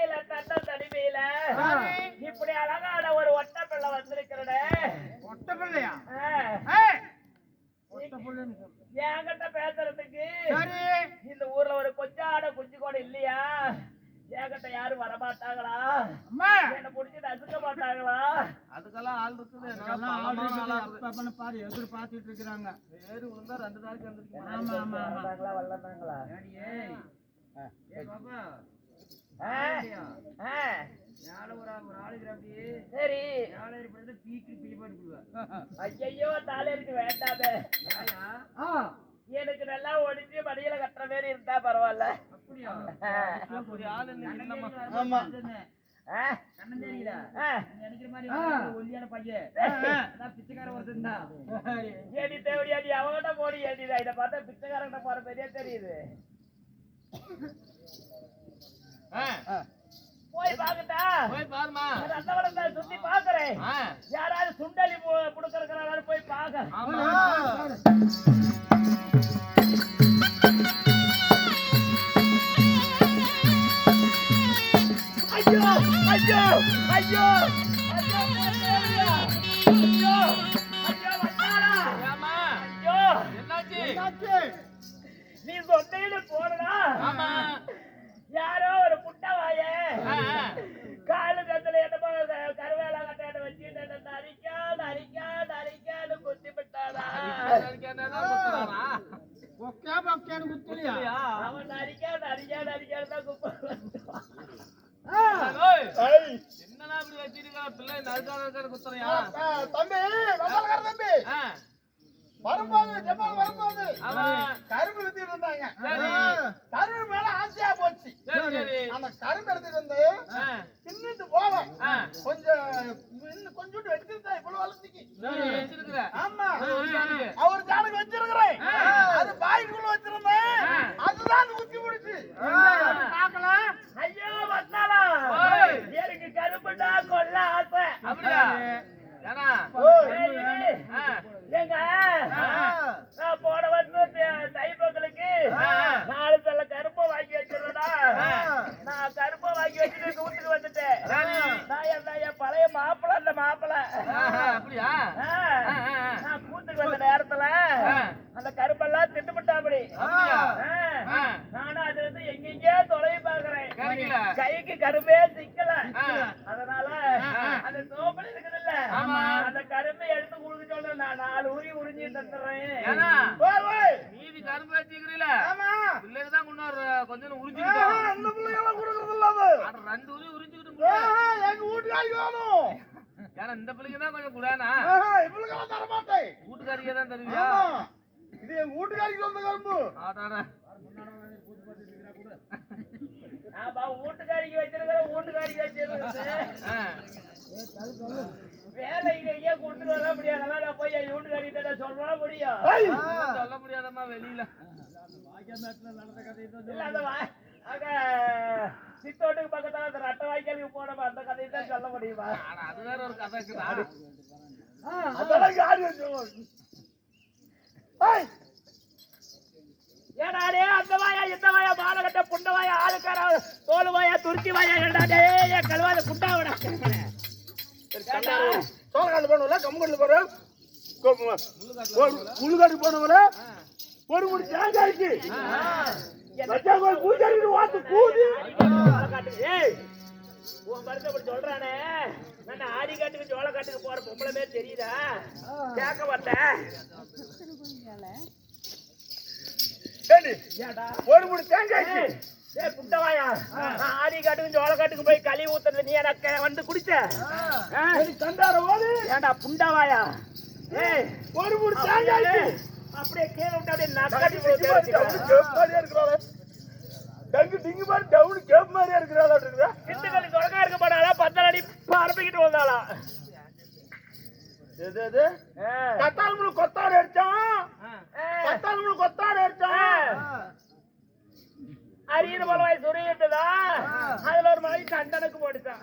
தனிமையில தண்டம் தனிமையில. இப்படி அழகான ஒரு ஒட்ட பிள்ளை வந்திருக்கிறடே ஒட்ட பிள்ளையா. என்கிட்ட பேசுறதுக்கு இந்த ஊர்ல ஒரு கொஞ்சாட குஞ்சு கூட இல்லையா? என்கிட்ட யாரும் வரமாட்டாங்களா? அம்மா. என்ன புடிச்சு நசுக்க மாட்டாங்களா? அதுக்கெல்லாம் ஆள் இருக்குது. பாரு. எதிர் பார்த்துட்டு இருக்கிறாங்க. ஏறி விழுந்தா ரெண்டு நாளைக்கு வந்துருக்கீங்க ஏ பாப்பா. ஆ, ஆ, யாரும் ஒரு ஒரு சரி. யாரும் இப்படி பீக்கு பீ போட்டுக்குவா ஐயோ வேண்டாமே. ஆ, எனக்கு நல்லா ஒடிச்சு மடியில கட்டுற மாதிரி இருந்தா பரவாயில்ல. அப்படியா? ஆளு ஆமா. கண்ணன் தெரியல. நினைக்கிற மாதிரி ஒல்லியான பையன். பிச்சைக்கார ஒருத்தன் தான். ஏடி தேவடியா நீ அவகிட்ட போடி ஏடிடா இதை பார்த்தா பிச்சைக்காரங்கிட்ட போற பெரிய தெரியுது. போய் பாக்கட்டா போய் பாருமா ரத்தவளத்தை சுத்தி பாக்குறேன். யாராவது சுண்டலி புடுக்கறதுனால போய் பாக்க. கரும்பு வித்துட்டு இருந்தாங்க. கரும்பு மேல ஆசையா போச்சு. அந்த கரும்பு எடுத்துட்டு வந்து தின்னுட்டு போவேன். கொஞ்சம் இன்னும் கொஞ்சோண்டு எடுத்துருந்தா இவ்வளவு வளர்த்திக்கு. ஆமா. அவர் ஜானுக்கு வச்சிருக்கிறேன். அது பாய்க்குள்ள வச்சிருந்தேன். அதுதான் ஊத்தி முடிச்சு. ஆ. பாக்கல ஐயோ வந்தாளா? ஓய். எனக்கு கருப்புண்டா கொல்ல ஆசை. அப்படியா ஏன்னா சரி. ஆ, ஏங்க ஆ. நான் போன வருஷம் தை- தை பொங்கலுக்கு ஆ. நாலு தள்ள கருப்பை வாங்கி வச்சிருந்தா ஆ. நான் கருப்பை வாங்கி வச்சுட்டு எங்க வீட்டுக்கு வந்துட்டேன் சரி. நான் என் நான் என் பழைய மாப்பிள்ளை அந்த மாப்பிள்ளை ஆஹா, அப்படியா ஆ. ஆ, ஆ, ஆ. நான் கூத்துக்கு வந்த நேரத்துல ஆ. அந்த கருப்பெல்லாம் திட்டுப்பட்டாப்படி அப்படியா ஆ. நானும் அதுல இருந்து எங்கெங்கயோ தொலைவி பாக்குறேன் கிடைக்கல. கைக்கு கரும்பே சிக்கல ஆ. அதனால ஆ. அந்த சோப்பல் இருக்குதுல்ல ஆமா. அந்த கரும்பை எடுத்து குடுக்க சொல்ல நான் நாலு உரி உறிஞ்சி தந்துடுறேன் ஏன்னா ஓய் ஓய் மீதி கரும்பு வச்சுக்கிறீல ஆமா பிள்ளைக்கு தான் கொண்டு கொஞ்சம் ஆ, உறிஞ்சுக்கிட்டோம் அந்த பிள்ளைங்கெல்லாம் கொடுக்கறது இல்ல அது அட, ரெண்டு உரி உறிஞ்சுக்கிட்டு ஆ, போடு. எங்க வீட்டுக்காரி வேணும் ஏன்னா இந்த பிள்ளைக்கு தான் கொஞ்சம் குடானா? ஆஹா, இவளுக்கெல்லாம் தர மாட்டேன் வீட்டுக்காரிக்கே தான் தருவியா. இது எங்க வீட்டுக்காரிக்கு சொந்த கரும்பு. ஆடாடா. ஆமா வீட்டுக்காரிக்கு வச்சிருக்கிற வீட்டுக்காரிக்கு வச்சிருக்கிறது ஆ. வேலை இங்க கொடுத்துட்டு வர முடியாது? அதான் நான் போய் என் வீட்டுக்காரிட்ட சொல்ல முடியும். முடியாதம்மா வெளியில. இல்ல அந்த வா- அங்க சித்தோட்டுக்கு பக்கத்துல அந்த ரட்ட வாய்க்காலுக்கு போனோம் அந்த கதையை தான் சொல்ல முடியுமா? அது வேற ஒரு கதை இருக்குதா அதெல்லாம் யாரு ஏடாடே அந்த வாயா இந்த வாயா மாலகட்ட புண்ட வாயா ஆளுக்கார தோல் வாயா துருத்தி வாயா ஏடாடே என் கழுவாத புண்டா விட. சோளக்காடு போனவங்கள, கம்மங்கூழ்ல போறோம். முள்ளுக்காடு போனவங்கள, ஒரு மூணு தேங்காய்க்கு. வாத்து கூதி. ஏய் உன் சொல்றானே. நான் ஆடி காட்டுக்கு போற பொம்பளை பேர் தெரியுதா? கேட்க மாட்டேன் ஒரு மூணு தேங்காய்க்கு ஏய் புண்டவாயா நான் ஆடி காட்டுக்கு சோள காட்டுக்கு போய் களி ஊத்துறது நீ எனக்கு வந்து குடிச்ச. தண்டார ஓடு. ஏண்டா புண்டவாயா ஏய் ஒரு தேங்காய்க்கு அப்படியே கீழே விட்டு அப்படியே கேப் மாதிரியே இருக்கிறாளே. டங்கு டிங்கு மாதிரி டவுனு கேப் மாதிரியே இருக்கிறாளா இருக்குதா? தொடக்கா இருக்க மாட்டாளா? பத்தல் அடி பரப்பிக்கிட்டு வந்தாளா? எது, எது? முழு கொத்தாடு அடிச்சான் முழு கொத்தாடு அடிச்சான் அரியது பலவாய் சுரியுதுதா அதுல ஒரு மலை கண்டனுக்கு போட்டுட்டான்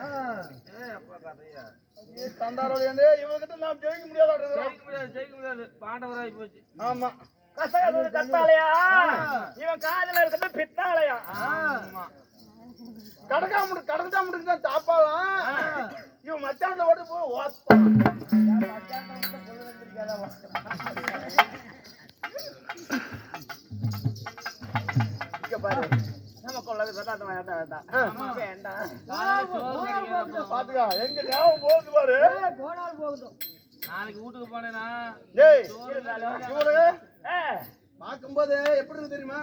தந்தாரோட இவங்கிட்ட நாம் ஜெயிக்க முடியாது ஜெயிக்க முடியாது ஜெயிக்க முடியாது. பாண்டவராய் போச்சு. கத்தாலையா? இவன் காதல இருக்கிறது பித்தாலையா கடக்கா முடி கடக்கா முடிக்கு தான் தாப்பாலாம் இவன் மச்சாண்ட ஓட்டு போய் வேண்டாம். போகுது நாளைக்கு வீட்டுக்கு பாக்கும்போது எப்படி தெரியுமா?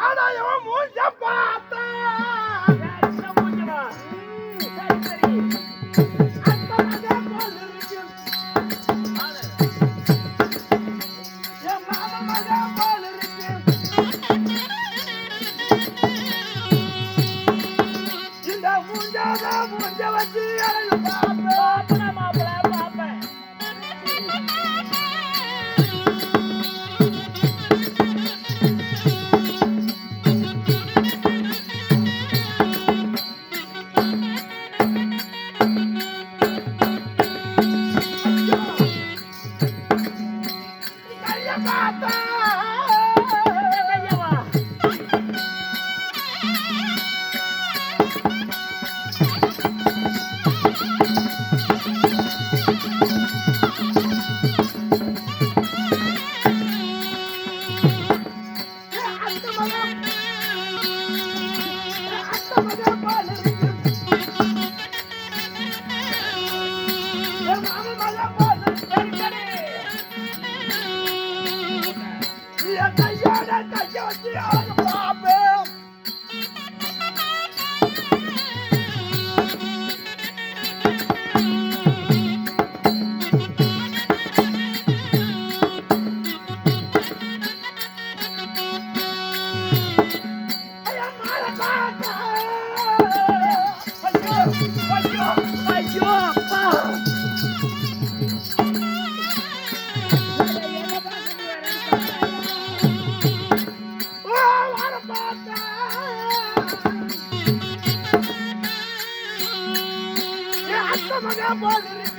ஆதாயம் மூஞ்ச பார்த்தா சரி சரி. வச்சு அழகப்பா. ராமஜபாலன் jogar bola, ele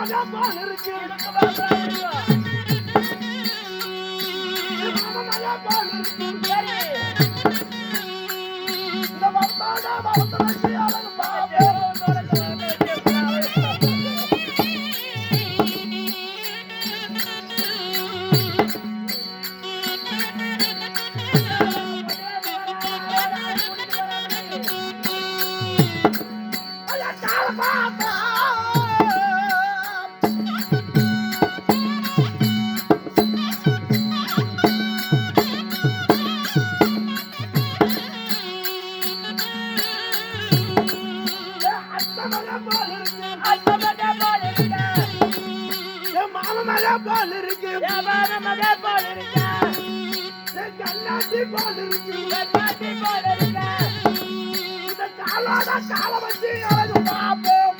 மகா பானருக்கு எனக்கு வேலை மலை போல் இருக்கு. மலை போல் இருக்கு. கண்ணாட்டி போல் இருக்கு. கண்ணாட்டி போல் இருக்கு. இந்த காலோட காலம் வச்சு எனக்கு பார்ப்போம்.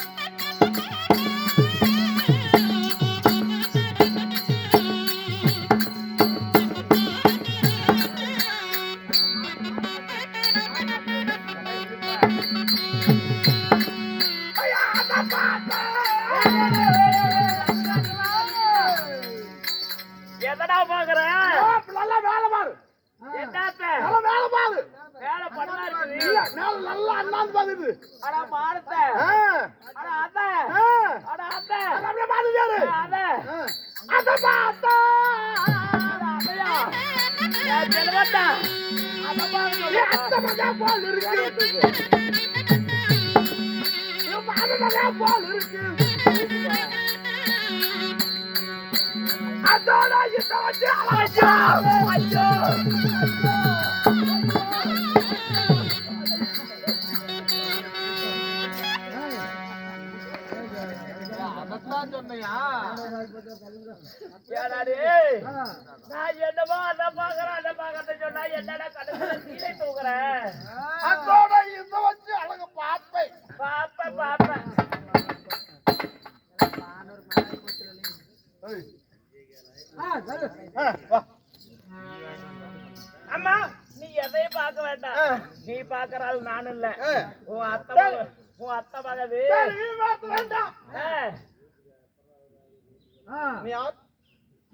மகா போல் இருக்கு மகா போல் இருக்கு அதோட இதை வச்சு அவன் ஐயோ டேய், நான் என்னமோ அதை பார்க்கறேன், அதை சொன்னா என்னடா கடைசியில கீழே தூக்குறேன்? அதோட இத வச்சு அழகு பாப்பேன் பாப்பேன், அம்மா நீ எதையும் பார்க்க வேண்டாம். நீ பார்க்கறாள் நானும் இல்ல. உன் அத்தை உன் அத்தை மகது. வேண்டாம். நீ யார்?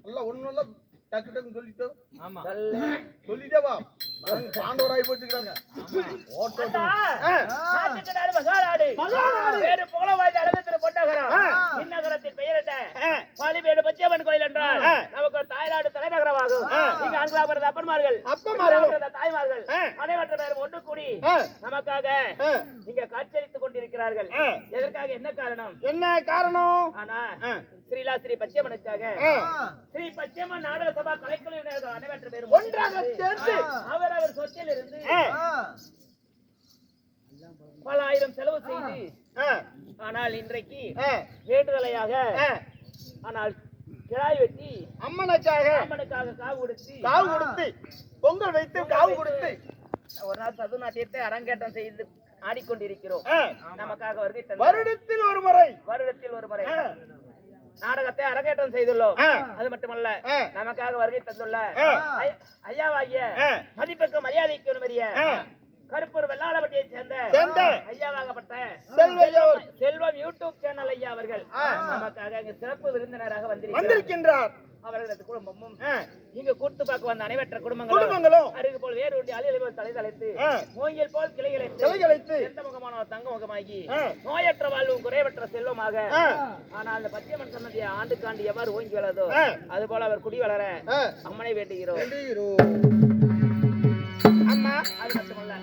அல்ல ஒண்ணும் இல்ல டக்கு டக்குன்னு சொல்லிட்டோம் ஆமா. நல்ல. சொல்லிட்டே வா. போச்சுக்கிறாங்க? பாலிமேடு பச்சையம்மன் கோயில் என்றால் நமக்கு ஒரு தாய்நாடு தலைநகரமாகும். இங்கு அங்கலாபுரத்து அப்பன்மார்கள் தாய்மார்கள். அனைவற்ற பேரும் ஒன்று கூடி. நமக்காக என்ன காரணம் என்ன காரணம் ஆனா. ஸ்ரீலா ஸ்ரீ பச்சையம்மனுக்காக. ஸ்ரீ பச்சையம்மன் நாடக சபா கலைக்குழுவினர் அனைவற்ற பேரும் ஒன்றாக சேர்ந்து அவர் அவர் சொத்தில் இருந்து. பல ஆயிரம் செலவு செய்து. ஆனால் இன்றைக்கு. வேண்டுதலையாக. ஆனால் கிடாய் வெட்டி அம்மனுக்காக அம்மனுக்காக காவு கொடுத்து காவு கொடுத்து பொங்கல் வைத்து காவு கொடுத்து ஒரு நாள் சது நாட்டியத்தை அரங்கேற்றம் செய்து ஆடிக்கொண்டிருக்கிறோம். நமக்காக வருகை வருடத்தில் ஒரு முறை வருடத்தில் ஒரு முறை. நாடகத்தை அரங்கேற்றம் செய்துள்ளோம். அது மட்டுமல்ல. நமக்காக வருகை தந்துள்ள ஐயாவாகிய. மதிப்புக்கு மரியாதைக்கு உரிய ஆ. கருப்பூர் வெள்ளாளப்பட்டியைச் சேர்ந்த சேர்ந்த ஐயாவாகப்பட்ட. செல்வம் யூடியூப் சேனல் ஐயா அவர்கள். நமக்காக சிறப்பு விருந்தினராக வந்திருக்கிறார் வந்திருக்கின்றார் அவர்களது குடும்பமும். இங்கு கூட்டு பார்க்க வந்த அனைவற்ற குடும்பங்களும் குடும்பங்களும் அருகு போல் வேறு ஒன்றி அலையில் போல் தலை தலைத்து. மூங்கில் போல் கிளைகளைத்து. எந்த முகமான தங்க முகமாகி. நோயற்ற வாழ்வும் குறைவற்ற செல்வமாக. ஆனால் அந்த பச்சையம்மன் சன்னதியை ஆண்டுக்காண்டு எவ்வாறு ஓங்கி வளரதோ. அது போல அவர் குடி வளர. அம்மனை வேண்டுகிறோம். அம்மா அது மட்டுமல்ல